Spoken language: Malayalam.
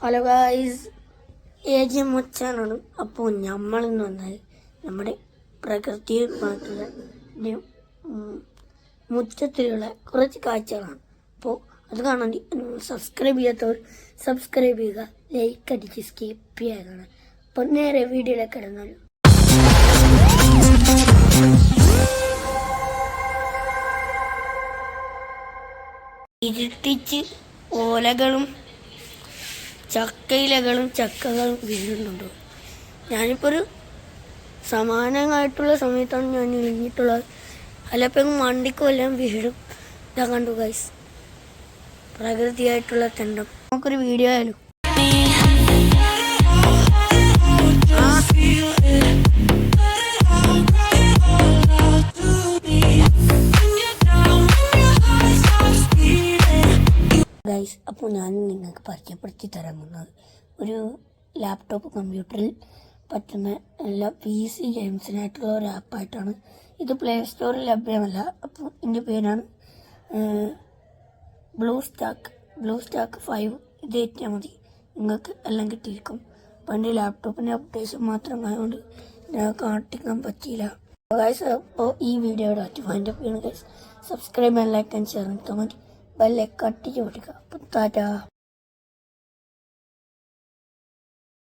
ഹലോ ഗായ്സ് എ ജി മുച്ചാനാണ്. അപ്പോൾ നമ്മളിന്ന് വന്നാൽ നമ്മുടെ പ്രകൃതിയുമായിട്ടുള്ള മുറ്റത്തിലുള്ള കുറച്ച് കാഴ്ചകളാണ്. അപ്പോൾ അത് കാണാൻ സബ്സ്ക്രൈബ് ചെയ്യാത്തവർ സബ്സ്ക്രൈബ് ചെയ്യുക ലൈക്ക് അടിച്ച് സ്കിപ്പ് ചെയ്യാതാണ് അപ്പോൾ നേരെ വീഡിയോയിലേക്ക് ഇടുന്നാലും ഇരുട്ടിച്ച് ഓലകളും ചക്കയിലകളും ചക്കകളും വീഴുന്നുണ്ട്. ഞാനിപ്പോൾ ഒരു സമാനമായിട്ടുള്ള സമയത്താണ് ഞാൻ ഇഴിഞ്ഞിട്ടുള്ളത് അല്ലപ്പം മണ്ടിക്കും എല്ലാം വീഴും. ഇതാ കണ്ടു ഗൈസ് പ്രകൃതിയായിട്ടുള്ള തെണ്ടം. നമുക്കൊരു വീഡിയോ ആയാലും? ഗൈസ് അപ്പോൾ ഞാൻ നിങ്ങൾക്ക് പരിചയപ്പെടുത്തി തരാൻ പോകുന്നത് ഒരു ലാപ്ടോപ്പ് കമ്പ്യൂട്ടറിൽ പറ്റുന്ന എല്ലാ പി സി ഗെയിംസിനായിട്ടുള്ള ഒരു ആപ്പായിട്ടാണ് ഇത് പ്ലേ സ്റ്റോറിൽ ലഭ്യമല്ല. അപ്പോൾ ഇതിന്റെ പേരാണ് blue stack blue stack five ഇത് ഏറ്റാൽ മതി. നിങ്ങൾക്ക് എല്ലാം കിട്ടിയിരിക്കും. എന്റെ ലാപ്ടോപ്പിന്റെ അപ്ഡേഷൻ മാത്രം ആയതുകൊണ്ട് ഞാൻ കാട്ടിക്കാൻ പറ്റിയില്ല. ഗൈസ് അപ്പോൾ ഈ വീഡിയോയുടെ അറ്റ് ഫൈൻഡ് അപ്പ് ചെയ്യണം guys subscribe and like and share and comment ബെല്ലൊക്കെ കട്ടി കൊടുക്കുക അപ്പം ടാറ്റാ